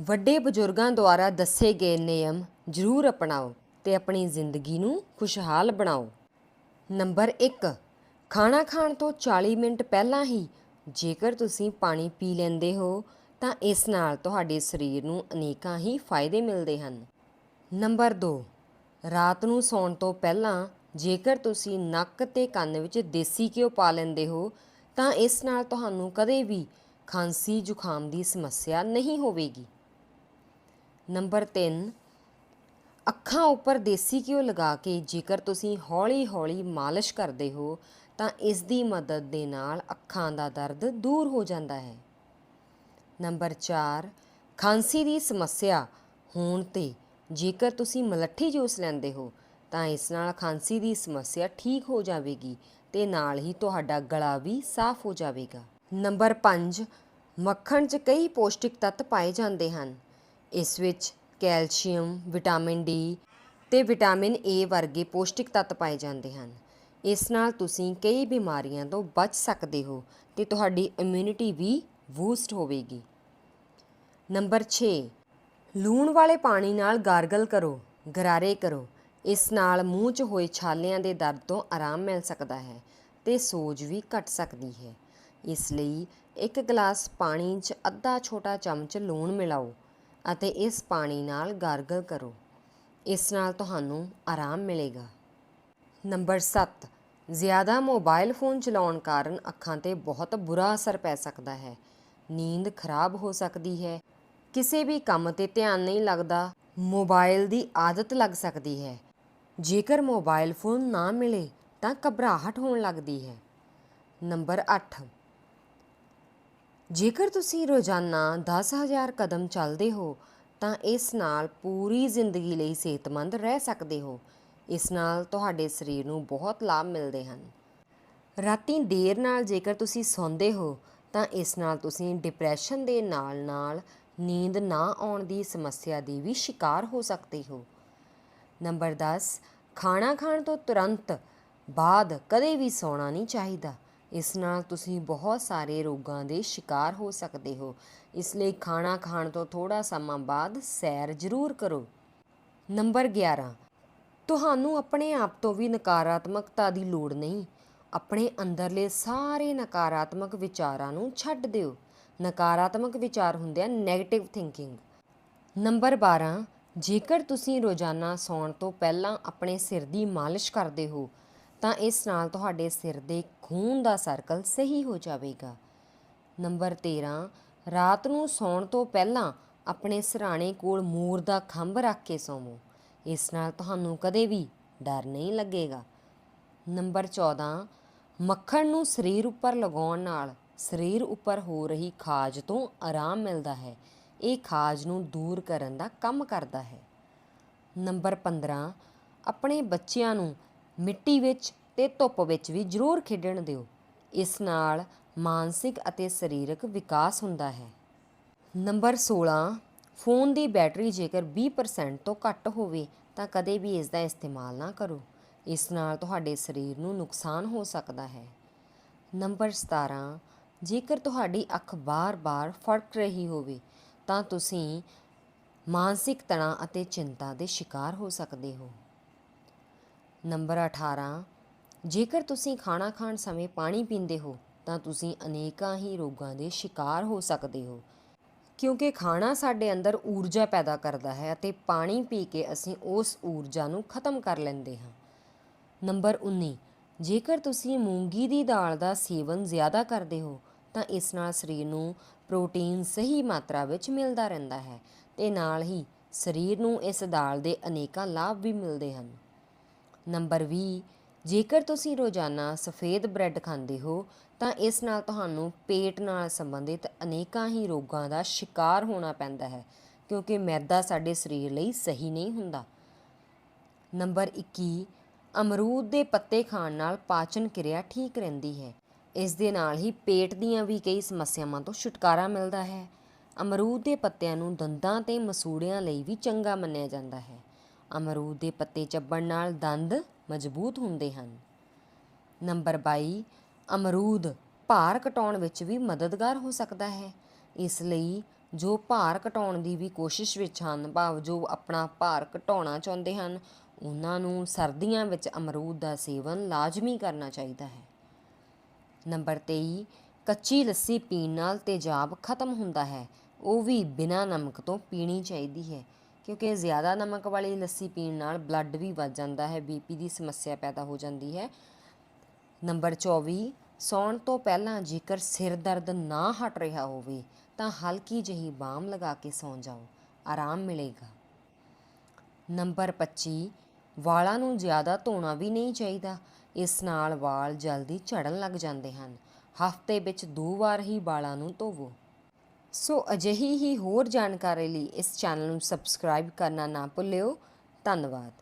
ਵੱਡੇ ਬਜ਼ੁਰਗਾਂ ਦੁਆਰਾ ਦੱਸੇ ਗਏ ਨਿਯਮ ਜ਼ਰੂਰ ਅਪਣਾਓ ਤੇ ਆਪਣੀ ਜ਼ਿੰਦਗੀ ਨੂੰ ਖੁਸ਼ਹਾਲ ਬਣਾਓ। ਨੰਬਰ 1 ਖਾਣਾ ਖਾਣ ਤੋਂ 40 ਮਿੰਟ ਪਹਿਲਾਂ ਹੀ ਜੇਕਰ ਤੁਸੀਂ ਪਾਣੀ ਪੀ ਲੈਂਦੇ ਹੋ, ਤਾਂ ਇਸ ਨਾਲ ਤੁਹਾਡੇ ਸਰੀਰ ਨੂੰ ਅਨੇਕਾਂ ਹੀ ਫਾਇਦੇ ਮਿਲਦੇ ਹਨ। ਨੰਬਰ 2 ਰਾਤ ਨੂੰ ਸੌਣ ਤੋਂ ਪਹਿਲਾਂ ਜੇਕਰ ਤੁਸੀਂ ਨੱਕ ਤੇ ਕੰਨ ਵਿੱਚ ਦੇਸੀ ਘਿਓ ਪਾ ਲੈਂਦੇ ਹੋ, ਤਾਂ ਇਸ ਨਾਲ ਤੁਹਾਨੂੰ ਕਦੇ ਵੀ ਖਾਂਸੀ ਜ਼ੁਕਾਮ ਦੀ ਸਮੱਸਿਆ ਨਹੀਂ ਹੋਵੇਗੀ। ਨੰਬਰ 3 ਅੱਖਾਂ ਉੱਪਰ ਦੇਸੀ ਘਿਓ ਲਗਾ ਕੇ ਜੇਕਰ ਤੁਸੀਂ ਹੌਲੀ-ਹੌਲੀ ਮਾਲਿਸ਼ ਕਰਦੇ ਹੋ, ਤਾਂ ਇਸ ਦੀ ਮਦਦ ਦੇ ਨਾਲ ਅੱਖਾਂ ਦਾ ਦਰਦ ਦੂਰ ਹੋ ਜਾਂਦਾ ਹੈ। ਨੰਬਰ 4 ਖਾਂਸੀ ਦੀ ਸਮੱਸਿਆ ਹੋਣ ਤੇ ਜੇਕਰ ਤੁਸੀਂ ਮਲੱਠੀ ਜੂਸ ਲੈਂਦੇ ਹੋ, ਤਾਂ ਇਸ ਨਾਲ ਖਾਂਸੀ ਦੀ ਸਮੱਸਿਆ ਠੀਕ ਹੋ ਜਾਵੇਗੀ ਤੇ ਨਾਲ ਹੀ ਤੁਹਾਡਾ ਗਲਾ ਵੀ ਸਾਫ਼ ਹੋ ਜਾਵੇਗਾ। ਨੰਬਰ 5 ਮੱਖਣ 'ਚ ਕਈ ਪੌਸ਼ਟਿਕ ਤੱਤ ਪਾਏ ਜਾਂਦੇ ਹਨ। ਇਸ ਵਿੱਚ ਕੈਲਸ਼ੀਅਮ, ਵਿਟਾਮਿਨ ਡੀ ਤੇ ਵਿਟਾਮਿਨ ਏ ਵਰਗੇ ਪੌਸ਼ਟਿਕ ਤੱਤ ਪਾਏ ਜਾਂਦੇ ਹਨ। ਇਸ ਨਾਲ ਤੁਸੀਂ ਕਈ ਬਿਮਾਰੀਆਂ ਤੋਂ ਬਚ ਸਕਦੇ ਹੋ ਤੇ ਤੁਹਾਡੀ ਇਮਿਊਨਿਟੀ ਵੀ ਬੂਸਟ ਹੋਵੇਗੀ। ਨੰਬਰ 6 ਲੂਣ ਵਾਲੇ ਪਾਣੀ ਨਾਲ ਗਾਰਗਲ ਕਰੋ, ਗਰਾਰੇ ਕਰੋ। ਇਸ ਨਾਲ ਮੂੰਹ 'ਚ ਹੋਏ ਛਾਲਿਆਂ ਦੇ ਦਰਦ ਤੋਂ ਆਰਾਮ ਮਿਲ ਸਕਦਾ ਹੈ ਤੇ ਸੋਜ ਵੀ ਘਟ ਸਕਦੀ ਹੈ। ਇਸ ਲਈ ਇੱਕ ਗਲਾਸ ਪਾਣੀ 'ਚ ਅੱਧਾ ਛੋਟਾ ਚਮਚ ਲੂਣ ਮਿਲਾਓ। ਅਤੇ ਇਸ ਪਾਣੀ ਨਾਲ ਗਾਰਗਲ ਕਰੋ। ਇਸ ਨਾਲ ਤੁਹਾਨੂੰ ਆਰਾਮ ਮਿਲੇਗਾ। ਨੰਬਰ 7 ਜ਼ਿਆਦਾ ਮੋਬਾਈਲ ਫੋਨ ਚਲਾਉਣ ਕਾਰਨ ਅੱਖਾਂ ਤੇ ਬਹੁਤ ਬੁਰਾ ਅਸਰ ਪੈ ਸਕਦਾ ਹੈ। ਨੀਂਦ ਖਰਾਬ ਹੋ ਸਕਦੀ ਹੈ। ਕਿਸੇ ਵੀ ਕੰਮ ਤੇ ਧਿਆਨ ਨਹੀਂ ਲੱਗਦਾ। ਮੋਬਾਈਲ ਦੀ ਆਦਤ ਲੱਗ ਸਕਦੀ ਹੈ। ਜੇਕਰ ਮੋਬਾਈਲ ਫੋਨ ਨਾ ਮਿਲੇ ਤਾਂ ਘਬਰਾਹਟ ਹੋਣ ਲੱਗਦੀ ਹੈ। ਨੰਬਰ 8 ਜੇਕਰ ਤੁਸੀਂ ਰੋਜ਼ਾਨਾ 10000 ਕਦਮ ਚੱਲਦੇ ਹੋ, ਤਾਂ ਇਸ ਨਾਲ ਪੂਰੀ ਜ਼ਿੰਦਗੀ ਲਈ ਸਿਹਤਮੰਦ ਰਹਿ ਸਕਦੇ ਹੋ। ਇਸ ਨਾਲ ਤੁਹਾਡੇ ਸਰੀਰ ਨੂੰ ਬਹੁਤ ਲਾਭ ਮਿਲਦੇ ਹਨ। ਰਾਤੀ ਦੇਰ ਨਾਲ ਜੇਕਰ ਤੁਸੀਂ ਸੌਂਦੇ ਹੋ, ਤਾਂ ਇਸ ਨਾਲ ਤੁਸੀਂ ਡਿਪਰੈਸ਼ਨ ਦੇ ਨਾਲ-ਨਾਲ ਨੀਂਦ ਨਾ ਆਉਣ ਦੀ ਸਮੱਸਿਆ ਦੀ ਵੀ ਸ਼ਿਕਾਰ ਹੋ ਸਕਦੇ ਹੋ। ਨੰਬਰ 10 ਖਾਣਾ ਖਾਣ ਤੋਂ ਤੁਰੰਤ ਬਾਅਦ ਕਦੇ ਵੀ ਸੌਣਾ ਨਹੀਂ ਚਾਹੀਦਾ। ਇਸ ਨਾਲ ਤੁਸੀਂ ਬਹੁਤ ਸਾਰੇ ਰੋਗਾਂ ਦੇ ਸ਼ਿਕਾਰ ਹੋ ਸਕਦੇ ਹੋ। ਇਸ ਲਈ ਖਾਣਾ ਖਾਣ ਤੋਂ ਥੋੜਾ ਸਮਾਂ ਬਾਅਦ ਸੈਰ ਜ਼ਰੂਰ ਕਰੋ। ਨੰਬਰ 11 ਤੁਹਾਨੂੰ ਆਪਣੇ ਆਪ ਤੋਂ ਵੀ ਨਕਾਰਾਤਮਕਤਾ ਦੀ ਲੋੜ ਨਹੀਂ। ਆਪਣੇ ਅੰਦਰਲੇ ਸਾਰੇ ਨਕਾਰਾਤਮਕ ਵਿਚਾਰਾਂ ਨੂੰ ਛੱਡ ਦਿਓ। ਨਕਾਰਾਤਮਕ ਵਿਚਾਰ ਹੁੰਦੇ ਆ 네ਗੇਟਿਵ ਥਿੰਕਿੰਗ ਨੰਬਰ 12 ਜੇਕਰ ਤੁਸੀਂ ਰੋਜ਼ਾਨਾ ਸੌਣ ਤੋਂ ਪਹਿਲਾਂ ਆਪਣੇ ਸਿਰ ਦੀ ਮਾਲਿਸ਼ ਕਰਦੇ ਹੋ ਤਾਂ ਇਸ ਨਾਲ ਤੁਹਾਡੇ ਸਿਰ ਦੇ ਖੂਨ ਦਾ ਸਰਕਲ ਸਹੀ ਹੋ ਜਾਵੇਗਾ। ਨੰਬਰ 13 ਰਾਤ ਨੂੰ ਸੌਣ ਤੋਂ ਪਹਿਲਾਂ ਆਪਣੇ ਸਿਰਹਾਣੇ ਕੋਲ ਮੂਰ ਦਾ ਖੰਭ ਰੱਖ ਕੇ ਸੌਵੋ। ਇਸ ਨਾਲ ਤੁਹਾਨੂੰ ਕਦੇ ਵੀ ਡਰ ਨਹੀਂ ਲੱਗੇਗਾ। ਨੰਬਰ 14 ਮੱਖਣ ਨੂੰ ਸਰੀਰ ਉੱਪਰ ਲਗਾਉਣ ਨਾਲ ਸਰੀਰ ਉੱਪਰ ਹੋ ਰਹੀ ਖਾਜ ਤੋਂ ਆਰਾਮ ਮਿਲਦਾ ਹੈ। ਇਹ ਖਾਜ ਨੂੰ ਦੂਰ ਕਰਨ ਦਾ ਕੰਮ ਕਰਦਾ ਹੈ। ਨੰਬਰ 15 ਆਪਣੇ ਬੱਚਿਆਂ ਨੂੰ ਮਿੱਟੀ ਵਿੱਚ ਤੇ ਧੁੱਪ ਵਿੱਚ ਵੀ ਜ਼ਰੂਰ ਖੇਡਣ ਦਿਓ। ਇਸ ਨਾਲ ਮਾਨਸਿਕ ਅਤੇ ਸਰੀਰਕ ਵਿਕਾਸ ਹੁੰਦਾ ਹੈ। ਨੰਬਰ 16 ਫੋਨ ਦੀ ਬੈਟਰੀ ਜੇਕਰ 20% ਤੋਂ ਘੱਟ ਹੋਵੇ ਤਾਂ ਕਦੇ ਵੀ ਇਸ ਦਾ ਇਸਤੇਮਾਲ ਨਾ ਕਰੋ। ਇਸ ਨਾਲ ਤੁਹਾਡੇ ਸਰੀਰ ਨੂੰ ਨੁਕਸਾਨ ਹੋ ਸਕਦਾ ਹੈ। ਨੰਬਰ 17 ਜੇਕਰ ਤੁਹਾਡੀ ਅੱਖ ਬਾਰ-ਬਾਰ ਫੜਕ ਰਹੀ ਹੋਵੇ ਤਾਂ ਤੁਸੀਂ ਮਾਨਸਿਕ ਤਣਾਅ ਅਤੇ ਚਿੰਤਾ ਦੇ ਸ਼ਿਕਾਰ ਹੋ ਸਕਦੇ ਹੋ। ਨੰਬਰ 18 ਜੇਕਰ ਤੁਸੀਂ ਖਾਣਾ ਖਾਣ ਸਮੇਂ ਪਾਣੀ ਪੀਂਦੇ ਹੋ, ਤਾਂ ਤੁਸੀਂ ਅਨੇਕਾਂ ਹੀ ਰੋਗਾਂ ਦੇ ਸ਼ਿਕਾਰ ਹੋ ਸਕਦੇ ਹੋ। ਕਿਉਂਕਿ ਖਾਣਾ ਸਾਡੇ ਅੰਦਰ ਊਰਜਾ ਪੈਦਾ ਕਰਦਾ ਹੈ ਅਤੇ ਪਾਣੀ ਪੀ ਕੇ ਅਸੀਂ ਉਸ ਊਰਜਾ ਨੂੰ ਖਤਮ ਕਰ ਲੈਂਦੇ ਹਾਂ। ਨੰਬਰ 19 ਜੇਕਰ ਤੁਸੀਂ ਮੂੰਗੀ ਦੀ ਦਾਲ ਦਾ ਸੇਵਨ ਜ਼ਿਆਦਾ ਕਰਦੇ ਹੋ, ਤਾਂ ਇਸ ਨਾਲ ਸਰੀਰ ਨੂੰ ਪ੍ਰੋਟੀਨ ਸਹੀ ਮਾਤਰਾ ਵਿੱਚ ਮਿਲਦਾ ਰਹਿੰਦਾ ਹੈ ਤੇ ਨਾਲ ਹੀ ਸਰੀਰ ਨੂੰ ਇਸ ਦਾਲ ਦੇ ਅਨੇਕਾਂ ਲਾਭ ਵੀ ਮਿਲਦੇ ਹਨ। ਨੰਬਰ 20 ਜੇਕਰ ਤੁਸੀਂ ਰੋਜ਼ਾਨਾ ਸਫੇਦ ਬ੍ਰੈਡ ਖਾਂਦੇ ਹੋ, ਤਾਂ ਇਸ ਨਾਲ ਤੁਹਾਨੂੰ ਪੇਟ ਨਾਲ ਸੰਬੰਧਿਤ ਅਨੇਕਾਂ ਹੀ ਰੋਗਾਂ ਦਾ ਸ਼ਿਕਾਰ ਹੋਣਾ ਪੈਂਦਾ ਹੈ, ਕਿਉਂਕਿ ਮੈਦਾ ਸਾਡੇ ਸਰੀਰ ਲਈ ਸਹੀ ਨਹੀਂ ਹੁੰਦਾ। ਨੰਬਰ 21 ਅਮਰੂਦ ਦੇ ਪੱਤੇ ਖਾਣ ਨਾਲ ਪਾਚਨ ਕਿਰਿਆ ਠੀਕ ਰਹਿੰਦੀ ਹੈ। ਇਸ ਦੇ ਨਾਲ ਹੀ ਪੇਟ ਦੀਆਂ ਵੀ ਕਈ ਸਮੱਸਿਆਵਾਂ ਤੋਂ ਛੁਟਕਾਰਾ ਮਿਲਦਾ ਹੈ। ਅਮਰੂਦ ਦੇ ਪੱਤਿਆਂ ਨੂੰ ਦੰਦਾਂ ਤੇ ਮਸੂੜਿਆਂ ਲਈ ਵੀ ਚੰਗਾ ਮੰਨਿਆ ਜਾਂਦਾ ਹੈ। ਅਮਰੂਦ ਦੇ ਪੱਤੇ ਚੱਬਣ ਨਾਲ ਦੰਦ ਮਜ਼ਬੂਤ ਹੁੰਦੇ ਹਨ। ਨੰਬਰ 22 ਅਮਰੂਦ ਭਾਰ ਘਟਾਉਣ ਵਿੱਚ ਵੀ ਮਦਦਗਾਰ ਹੋ ਸਕਦਾ ਹੈ। ਇਸ ਲਈ ਜੋ ਭਾਰ ਘਟਾਉਣ ਦੀ ਵੀ ਕੋਸ਼ਿਸ਼ ਵਿੱਚ ਹਨ, ਭਾਵ ਜੋ ਆਪਣਾ ਭਾਰ ਘਟਾਉਣਾ ਚਾਹੁੰਦੇ ਹਨ, ਉਹਨਾਂ ਨੂੰ ਸਰਦੀਆਂ ਵਿੱਚ ਅਮਰੂਦ ਦਾ ਸੇਵਨ ਲਾਜ਼ਮੀ ਕਰਨਾ ਚਾਹੀਦਾ ਹੈ। ਨੰਬਰ 23 ਕੱਚੀ ਲੱਸੀ ਪੀਣ ਨਾਲ ਤੇਜ਼ਾਬ ਖਤਮ ਹੁੰਦਾ ਹੈ। ਉਹ ਵੀ ਬਿਨਾਂ ਨਮਕ ਤੋਂ ਪੀਣੀ ਚਾਹੀਦੀ ਹੈ। ਕਿਉਂਕਿ ਜ਼ਿਆਦਾ ਨਮਕ ਵਾਲੀ ਲੱਸੀ ਪੀਣ ਨਾਲ ਬਲੱਡ ਵੀ ਵੱਧ ਜਾਂਦਾ ਹੈ ਬੀਪੀ ਦੀ ਸਮੱਸਿਆ ਪੈਦਾ ਹੋ ਜਾਂਦੀ ਹੈ। ਨੰਬਰ 24 ਸੌਣ ਤੋਂ ਪਹਿਲਾਂ ਜੇਕਰ ਸਿਰ ਦਰਦ ਨਾ ਹਟ ਰਿਹਾ ਹੋਵੇ, ਤਾਂ ਹਲਕੀ ਜਿਹੀ ਬਾਮ ਲਗਾ ਕੇ ਸੌਂ ਜਾਓ, ਆਰਾਮ ਮਿਲੇਗਾ। ਨੰਬਰ 25 ਵਾਲਾਂ ਨੂੰ ਜ਼ਿਆਦਾ ਧੋਣਾ ਵੀ ਨਹੀਂ ਚਾਹੀਦਾ, ਇਸ ਨਾਲ ਵਾਲ ਜਲਦੀ ਝੜਨ ਲੱਗ ਜਾਂਦੇ ਹਨ। ਹਫ਼ਤੇ ਵਿੱਚ ਦੋ ਵਾਰ ਹੀ ਵਾਲਾਂ ਨੂੰ ਧੋਵੋ। ਸੋ ਅਜਿਹੀ ਹੀ ਹੋਰ ਜਾਣਕਾਰੀ ਲਈ ਇਸ ਚੈਨਲ ਨੂੰ ਸਬਸਕ੍ਰਾਈਬ ਕਰਨਾ ਨਾ ਭੁੱਲਿਓ। ਧੰਨਵਾਦ।